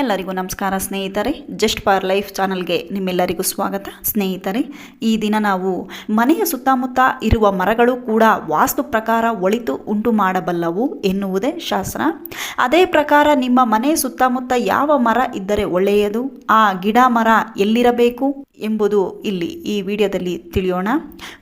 ಎಲ್ಲರಿಗೂ ನಮಸ್ಕಾರ ಸ್ನೇಹಿತರೆ, ಜಸ್ಟ್ ಫಾರ್ ಲೈಫ್ ಚಾನಲ್ಗೆ ನಿಮ್ಮೆಲ್ಲರಿಗೂ ಸ್ವಾಗತ. ಸ್ನೇಹಿತರೆ, ಈ ದಿನ ನಾವು ಮನೆಯ ಸುತ್ತಮುತ್ತ ಇರುವ ಮರಗಳು ಕೂಡ ವಾಸ್ತು ಪ್ರಕಾರ ಒಳಿತು ಉಂಟು ಮಾಡಬಲ್ಲವು ಎನ್ನುವುದೇ ಶಾಸ್ತ್ರ. ಅದೇ ಪ್ರಕಾರ ನಿಮ್ಮ ಮನೆ ಸುತ್ತಮುತ್ತ ಯಾವ ಮರ ಇದ್ದರೆ ಒಳ್ಳೆಯದು? ಆ ಗಿಡ ಮರ ಎಲ್ಲಿರಬೇಕು? ಎಂಬುದು ಇಲ್ಲಿ ಈ ವಿಡಿಯೋದಲ್ಲಿ ತಿಳಿಯೋಣ.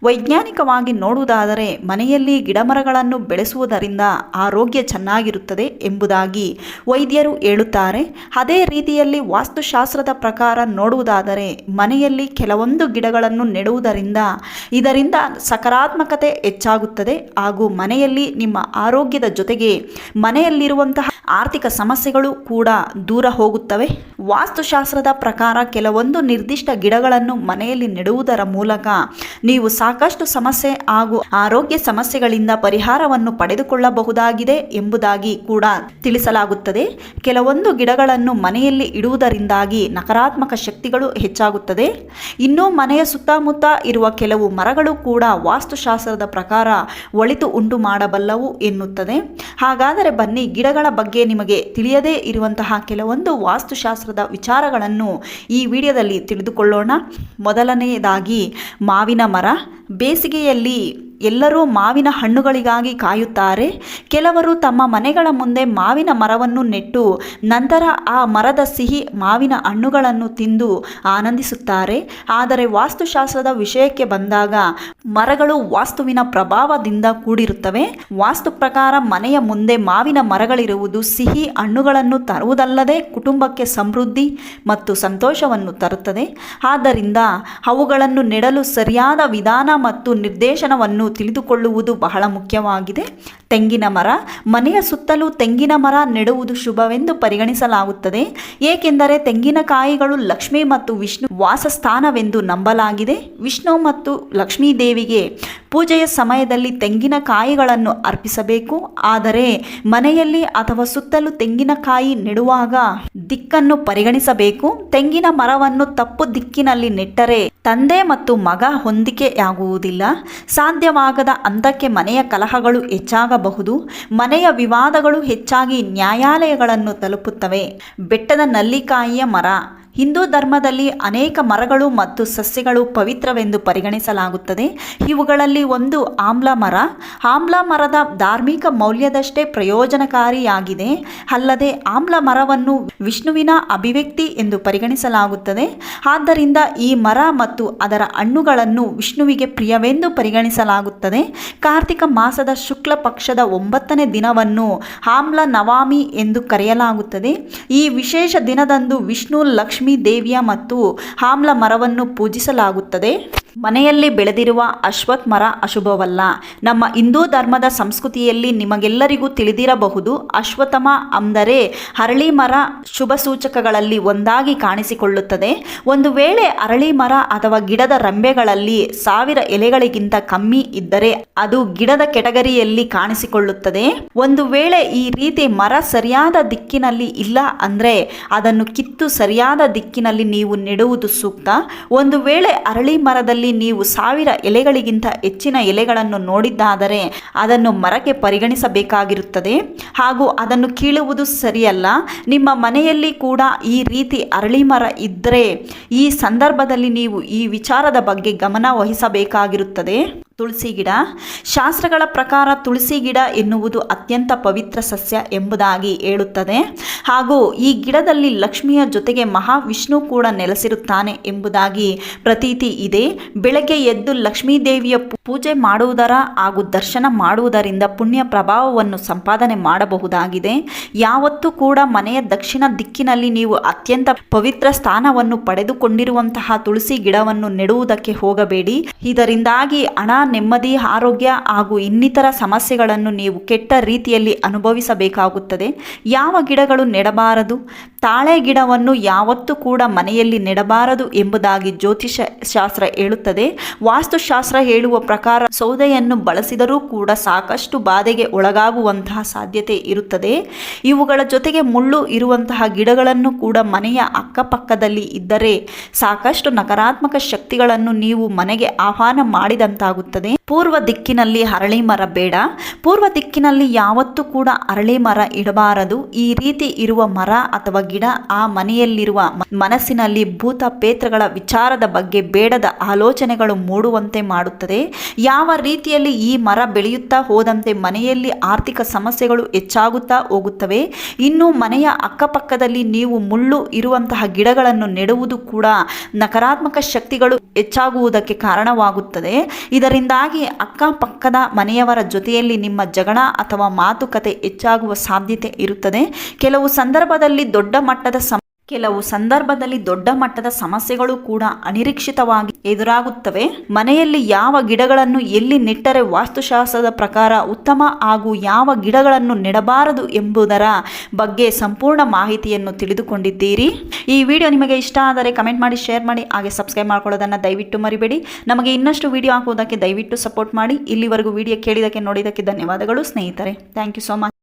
ವೈಜ್ಞಾನಿಕವಾಗಿ ನೋಡುವುದಾದರೆ ಮನೆಯಲ್ಲಿ ಗಿಡಮರಗಳನ್ನು ಬೆಳೆಸುವುದರಿಂದ ಆರೋಗ್ಯ ಚೆನ್ನಾಗಿರುತ್ತದೆ ಎಂಬುದಾಗಿ ವೈದ್ಯರು ಹೇಳುತ್ತಾರೆ. ಅದೇ ರೀತಿಯಲ್ಲಿ ವಾಸ್ತುಶಾಸ್ತ್ರದ ಪ್ರಕಾರ ನೋಡುವುದಾದರೆ ಮನೆಯಲ್ಲಿ ಕೆಲವೊಂದು ಗಿಡಗಳನ್ನು ನೆಡುವುದರಿಂದ ಇದರಿಂದ ಸಕಾರಾತ್ಮಕತೆ ಹೆಚ್ಚಾಗುತ್ತದೆ ಹಾಗೂ ಮನೆಯಲ್ಲಿ ನಿಮ್ಮ ಆರೋಗ್ಯದ ಜೊತೆಗೆ ಮನೆಯಲ್ಲಿರುವಂತಹ ಆರ್ಥಿಕ ಸಮಸ್ಯೆಗಳು ಕೂಡ ದೂರ ಹೋಗುತ್ತವೆ. ವಾಸ್ತುಶಾಸ್ತ್ರದ ಪ್ರಕಾರ ಕೆಲವೊಂದು ನಿರ್ದಿಷ್ಟ ಗಿಡಗಳನ್ನು ಮನೆಯಲ್ಲಿ ನೆಡುವುದರ ಮೂಲಕ ನೀವು ಸಾಕಷ್ಟು ಸಮಸ್ಯೆ ಹಾಗೂ ಆರೋಗ್ಯ ಸಮಸ್ಯೆಗಳಿಂದ ಪರಿಹಾರವನ್ನು ಪಡೆದುಕೊಳ್ಳಬಹುದಾಗಿದೆ ಎಂಬುದಾಗಿ ಕೂಡ ತಿಳಿಸಲಾಗುತ್ತದೆ. ಕೆಲವೊಂದು ಗಿಡಗಳನ್ನು ಮನೆಯಲ್ಲಿ ಇಡುವುದರಿಂದಾಗಿ ನಕಾರಾತ್ಮಕ ಶಕ್ತಿಗಳು ಹೆಚ್ಚಾಗುತ್ತದೆ. ಇನ್ನು ಮನೆಯ ಸುತ್ತಮುತ್ತ ಇರುವ ಕೆಲವು ಮರಗಳು ಕೂಡ ವಾಸ್ತುಶಾಸ್ತ್ರದ ಪ್ರಕಾರ ಒಳಿತು ಉಂಟು ಮಾಡಬಲ್ಲವು ಎನ್ನುತ್ತದೆ. ಹಾಗಾದರೆ ಬನ್ನಿ, ಗಿಡಗಳ ಬಗ್ಗೆ ನಿಮಗೆ ತಿಳಿಯದೇ ಇರುವಂತಹ ಕೆಲವೊಂದು ವಾಸ್ತುಶಾಸ್ತ್ರದ ವಿಚಾರಗಳನ್ನು ಈ ವಿಡಿಯೋದಲ್ಲಿ ತಿಳಿದುಕೊಳ್ಳೋಣ. ಮೊದಲನೆಯದಾಗಿ ಮಾವಿನ ಮರ ಬೇಸಿಗೆಯಲ್ಲಿ ಎಲ್ಲರೂ ಮಾವಿನ ಹಣ್ಣುಗಳಿಗಾಗಿ ಕಾಯುತ್ತಾರೆ. ಕೆಲವರು ತಮ್ಮ ಮನೆಗಳ ಮುಂದೆ ಮಾವಿನ ಮರವನ್ನು ನೆಟ್ಟು ನಂತರ ಆ ಮರದ ಸಿಹಿ ಮಾವಿನ ಹಣ್ಣುಗಳನ್ನು ತಿಂದು ಆನಂದಿಸುತ್ತಾರೆ. ಆದರೆ ವಾಸ್ತುಶಾಸ್ತ್ರದ ವಿಷಯಕ್ಕೆ ಬಂದಾಗ ಮರಗಳು ವಾಸ್ತುವಿನ ಪ್ರಭಾವದಿಂದ ಕೂಡಿರುತ್ತವೆ. ವಾಸ್ತು ಪ್ರಕಾರ ಮನೆಯ ಮುಂದೆ ಮಾವಿನ ಮರಗಳಿರುವುದು ಸಿಹಿ ಹಣ್ಣುಗಳನ್ನು ತರುವುದಲ್ಲದೆ ಕುಟುಂಬಕ್ಕೆ ಸಮೃದ್ಧಿ ಮತ್ತು ಸಂತೋಷವನ್ನು ತರುತ್ತದೆ. ಆದ್ದರಿಂದ ಅವುಗಳನ್ನು ನೆಡಲು ಸರಿಯಾದ ವಿಧಾನ ಮತ್ತು ನಿರ್ದೇಶನವನ್ನು ತಿಳಿದುಕೊಳ್ಳುವುದು ಬಹಳ ಮುಖ್ಯವಾಗಿದೆ. ತೆಂಗಿನ ಮರ, ಮನೆಯ ಸುತ್ತಲೂ ತೆಂಗಿನ ಮರ ನೆಡುವುದು ಶುಭವೆಂದು ಪರಿಗಣಿಸಲಾಗುತ್ತದೆ. ಏಕೆಂದರೆ ತೆಂಗಿನಕಾಯಿಗಳು ಲಕ್ಷ್ಮಿ ಮತ್ತು ವಿಷ್ಣು ವಾಸಸ್ಥಾನವೆಂದು ನಂಬಲಾಗಿದೆ. ವಿಷ್ಣು ಮತ್ತು ಲಕ್ಷ್ಮೀ ದೇವಿಗೆ ಪೂಜೆಯ ಸಮಯದಲ್ಲಿ ತೆಂಗಿನಕಾಯಿಗಳನ್ನು ಅರ್ಪಿಸಬೇಕು. ಆದರೆ ಮನೆಯಲ್ಲಿ ಅಥವಾ ಸುತ್ತಲೂ ತೆಂಗಿನಕಾಯಿ ನೆಡುವಾಗ ದಿಕ್ಕನ್ನು ಪರಿಗಣಿಸಬೇಕು. ತೆಂಗಿನ ಮರವನ್ನು ತಪ್ಪು ದಿಕ್ಕಿನಲ್ಲಿ ನೆಟ್ಟರೆ ತಂದೆ ಮತ್ತು ಮಗ ಹೊಂದಿಕೆಯಾಗುವುದಿಲ್ಲ. ಸಾಧ್ಯವಾಗದ ಹಂತಕ್ಕೆ ಮನೆಯ ಕಲಹಗಳು ಹೆಚ್ಚಾಗಬಹುದು. ಮನೆಯ ವಿವಾದಗಳು ಹೆಚ್ಚಾಗಿ ನ್ಯಾಯಾಲಯಗಳನ್ನು ತಲುಪುತ್ತವೆ. ಬೆಟ್ಟದ ನಲ್ಲಿಕಾಯಿಯ ಮರ ಹಿಂದೂ ಧರ್ಮದಲ್ಲಿ ಅನೇಕ ಮರಗಳು ಮತ್ತು ಸಸ್ಯಗಳು ಪವಿತ್ರವೆಂದು ಪರಿಗಣಿಸಲಾಗುತ್ತದೆ. ಇವುಗಳಲ್ಲಿ ಒಂದು ಆಮ್ಲ ಮರ. ಆಮ್ಲ ಮರದ ಧಾರ್ಮಿಕ ಮೌಲ್ಯದಷ್ಟೇ ಪ್ರಯೋಜನಕಾರಿಯಾಗಿದೆ. ಅಲ್ಲದೆ ಆಮ್ಲ ಮರವನ್ನು ವಿಷ್ಣುವಿನ ಅಭಿವ್ಯಕ್ತಿ ಎಂದು ಪರಿಗಣಿಸಲಾಗುತ್ತದೆ. ಆದ್ದರಿಂದ ಈ ಮರ ಮತ್ತು ಅದರ ಹಣ್ಣುಗಳನ್ನು ವಿಷ್ಣುವಿಗೆ ಪ್ರಿಯವೆಂದು ಪರಿಗಣಿಸಲಾಗುತ್ತದೆ. ಕಾರ್ತಿಕ ಮಾಸದ ಶುಕ್ಲ ಪಕ್ಷದ ಒಂಬತ್ತನೇ ದಿನವನ್ನು ಆಮ್ಲ ನವಾಮಿ ಎಂದು ಕರೆಯಲಾಗುತ್ತದೆ. ಈ ವಿಶೇಷ ದಿನದಂದು ವಿಷ್ಣು ಲಕ್ಷ್ಮೀ ದೇವಿಯ ಮತ್ತು ಆಮ್ಲ ಮರವನ್ನು ಪೂಜಿಸಲಾಗುತ್ತದೆ. ಮನೆಯಲ್ಲಿ ಬೆಳೆದಿರುವ ಅಶ್ವತ್ ಮರ ಅಶುಭವಲ್ಲ. ನಮ್ಮ ಹಿಂದೂ ಧರ್ಮದ ಸಂಸ್ಕೃತಿಯಲ್ಲಿ ನಿಮಗೆಲ್ಲರಿಗೂ ತಿಳಿದಿರಬಹುದು, ಅಶ್ವತ್ಥಮ ಅಂದರೆ ಅರಳಿ ಮರ ಶುಭ ಸೂಚಕಗಳಲ್ಲಿ ಒಂದಾಗಿ ಕಾಣಿಸಿಕೊಳ್ಳುತ್ತದೆ. ಒಂದು ವೇಳೆ ಅರಳಿ ಮರ ಅಥವಾ ಗಿಡದ ರಂಬೆಗಳಲ್ಲಿ ಸಾವಿರ ಎಲೆಗಳಿಗಿಂತ ಕಮ್ಮಿ ಇದ್ದರೆ ಅದು ಗಿಡದ ಕೆಟಗರಿಯಲ್ಲಿ ಕಾಣಿಸಿಕೊಳ್ಳುತ್ತದೆ. ಒಂದು ವೇಳೆ ಈ ರೀತಿ ಮರ ಸರಿಯಾದ ದಿಕ್ಕಿನಲ್ಲಿ ಇಲ್ಲ ಅಂದರೆ ಅದನ್ನು ಕಿತ್ತು ಸರಿಯಾದ ದಿಕ್ಕಿನಲ್ಲಿ ನೀವು ನೆಡುವುದು ಸೂಕ್ತ. ಒಂದು ವೇಳೆ ಅರಳಿ ಮರದಲ್ಲಿ ನೀವು ಸಾವಿರ ಎಲೆಗಳಿಗಿಂತ ಹೆಚ್ಚಿನ ಎಲೆಗಳನ್ನು ನೋಡಿದ್ದಾದರೆ ಅದನ್ನು ಮರಕ್ಕೆ ಪರಿಗಣಿಸಬೇಕಾಗಿರುತ್ತದೆ. ಹಾಗೂ ಅದನ್ನು ಕೀಳುವುದು ಸರಿಯಲ್ಲ. ನಿಮ್ಮ ಮನೆಯಲ್ಲಿ ಕೂಡ ಈ ರೀತಿ ಅರಳಿ ಮರ ಇದ್ದರೆ ಈ ಸಂದರ್ಭದಲ್ಲಿ ನೀವು ಈ ವಿಚಾರದ ಬಗ್ಗೆ ಗಮನ ವಹಿಸಬೇಕಾಗಿರುತ್ತದೆ. ತುಳಸಿ ಗಿಡ. ಶಾಸ್ತ್ರಗಳ ಪ್ರಕಾರ ತುಳಸಿ ಗಿಡ ಎನ್ನುವುದು ಅತ್ಯಂತ ಪವಿತ್ರ ಸಸ್ಯ ಎಂಬುದಾಗಿ ಹೇಳುತ್ತದೆ. ಹಾಗೂ ಈ ಗಿಡದಲ್ಲಿ ಲಕ್ಷ್ಮಿಯ ಜೊತೆಗೆ ಮಹಾವಿಷ್ಣು ಕೂಡ ನೆಲೆಸಿರುತ್ತಾನೆ ಎಂಬುದಾಗಿ ಪ್ರತೀತಿ ಇದೆ. ಬೆಳಗ್ಗೆ ಎದ್ದು ಲಕ್ಷ್ಮೀ ದೇವಿಯ ಪೂಜೆ ಮಾಡುವುದರ ಹಾಗೂ ದರ್ಶನ ಮಾಡುವುದರಿಂದ ಪುಣ್ಯ ಪ್ರಭಾವವನ್ನು ಸಂಪಾದನೆ ಮಾಡಬಹುದಾಗಿದೆ. ಯಾವತ್ತೂ ಕೂಡ ಮನೆಯ ದಕ್ಷಿಣ ದಿಕ್ಕಿನಲ್ಲಿ ನೀವು ಅತ್ಯಂತ ಪವಿತ್ರ ಸ್ಥಾನವನ್ನು ಪಡೆದುಕೊಂಡಿರುವಂತಹ ತುಳಸಿ ಗಿಡವನ್ನು ನೆಡುವುದಕ್ಕೆ ಹೋಗಬೇಡಿ. ಇದರಿಂದಾಗಿ ಹಣ ನೆಮ್ಮದಿ, ಆರೋಗ್ಯ ಹಾಗೂ ಇನ್ನಿತರ ಸಮಸ್ಯೆಗಳನ್ನು ನೀವು ಕೆಟ್ಟ ರೀತಿಯಲ್ಲಿ ಅನುಭವಿಸಬೇಕಾಗುತ್ತದೆ. ಯಾವ ಗಿಡಗಳು ನೆಡಬಾರದು? ತಾಳೆ ಗಿಡವನ್ನು ಯಾವತ್ತೂ ಕೂಡ ಮನೆಯಲ್ಲಿ ನೆಡಬಾರದು ಎಂಬುದಾಗಿ ಜ್ಯೋತಿಷ ಶಾಸ್ತ್ರ ಹೇಳುತ್ತದೆ. ವಾಸ್ತುಶಾಸ್ತ್ರ ಹೇಳುವ ಪ್ರಕಾರ ಸೌದೆಯನ್ನು ಬಳಸಿದರೂ ಕೂಡ ಸಾಕಷ್ಟು ಬಾಧೆಗೆ ಒಳಗಾಗುವಂತಹ ಸಾಧ್ಯತೆ ಇರುತ್ತದೆ. ಇವುಗಳ ಜೊತೆಗೆ ಮುಳ್ಳು ಇರುವಂತಹ ಗಿಡಗಳನ್ನು ಕೂಡ ಮನೆಯ ಅಕ್ಕಪಕ್ಕದಲ್ಲಿ ಇದ್ದರೆ ಸಾಕಷ್ಟು ನಕಾರಾತ್ಮಕ ಶಕ್ತಿಗಳನ್ನು ನೀವು ಮನೆಗೆ ಆಹ್ವಾನ ಮಾಡಿದಂತಾಗುತ್ತದೆ. ಆಗ್ತದೆ ಪೂರ್ವ ದಿಕ್ಕಿನಲ್ಲಿ ಅರಳಿ ಮರ ಬೇಡ. ಪೂರ್ವ ದಿಕ್ಕಿನಲ್ಲಿ ಯಾವತ್ತೂ ಕೂಡ ಅರಳಿ ಮರ ಇಡಬಾರದು. ಈ ರೀತಿ ಇರುವ ಮರ ಅಥವಾ ಗಿಡ ಆ ಮನೆಯಲ್ಲಿರುವ ಮನಸ್ಸಿನಲ್ಲಿ ಭೂತ ಪೇತ್ರಗಳ ವಿಚಾರದ ಬಗ್ಗೆ ಬೇಡದ ಆಲೋಚನೆಗಳು ಮೂಡುವಂತೆ ಮಾಡುತ್ತದೆ. ಯಾವ ರೀತಿಯಲ್ಲಿ ಈ ಮರ ಬೆಳೆಯುತ್ತಾ ಹೋದಂತೆ ಮನೆಯಲ್ಲಿ ಆರ್ಥಿಕ ಸಮಸ್ಯೆಗಳು ಹೆಚ್ಚಾಗುತ್ತಾ ಹೋಗುತ್ತವೆ. ಇನ್ನು ಮನೆಯ ಅಕ್ಕಪಕ್ಕದಲ್ಲಿ ನೀವು ಮುಳ್ಳು ಇರುವಂತಹ ಗಿಡಗಳನ್ನು ನೆಡುವುದು ಕೂಡ ನಕಾರಾತ್ಮಕ ಶಕ್ತಿಗಳು ಹೆಚ್ಚಾಗುವುದಕ್ಕೆ ಕಾರಣವಾಗುತ್ತದೆ. ಇದರಿಂದಾಗಿ ಅಕ್ಕಪಕ್ಕದ ಮನೆಯವರ ಜೊತೆಯಲ್ಲಿ ನಿಮ್ಮ ಜಗಳ ಅಥವಾ ಮಾತುಕತೆ ಹೆಚ್ಚಾಗುವ ಸಾಧ್ಯತೆ ಇರುತ್ತದೆ. ಕೆಲವು ಸಂದರ್ಭದಲ್ಲಿ ದೊಡ್ಡ ಮಟ್ಟದ ಕೆಲವು ಸಂದರ್ಭದಲ್ಲಿ ದೊಡ್ಡ ಮಟ್ಟದ ಸಮಸ್ಯೆಗಳು ಕೂಡ ಅನಿರೀಕ್ಷಿತವಾಗಿ ಎದುರಾಗುತ್ತವೆ. ಮನೆಯಲ್ಲಿ ಯಾವ ಗಿಡಗಳನ್ನು ಎಲ್ಲಿ ನೆಟ್ಟರೆ ವಾಸ್ತುಶಾಸ್ತ್ರದ ಪ್ರಕಾರ ಉತ್ತಮ ಹಾಗೂ ಯಾವ ಗಿಡಗಳನ್ನು ನೆಡಬಾರದು ಎಂಬುದರ ಬಗ್ಗೆ ಸಂಪೂರ್ಣ ಮಾಹಿತಿಯನ್ನು ತಿಳಿದುಕೊಂಡಿದ್ದೀರಿ. ಈ ವಿಡಿಯೋ ನಿಮಗೆ ಇಷ್ಟ ಆದರೆ ಕಮೆಂಟ್ ಮಾಡಿ, ಶೇರ್ ಮಾಡಿ, ಹಾಗೆ ಸಬ್ಸ್ಕ್ರೈಬ್ ಮಾಡ್ಕೊಳ್ಳೋದನ್ನು ದಯವಿಟ್ಟು ಮರಿಬೇಡಿ. ನಮಗೆ ಇನ್ನಷ್ಟು ವಿಡಿಯೋ ಹಾಕುವುದಕ್ಕೆ ದಯವಿಟ್ಟು ಸಪೋರ್ಟ್ ಮಾಡಿ. ಇಲ್ಲಿವರೆಗೂ ವಿಡಿಯೋ ಕೇಳಿದಕ್ಕೆ ನೋಡಿದಕ್ಕೆ ಧನ್ಯವಾದಗಳು ಸ್ನೇಹಿತರೆ. Thank you so much.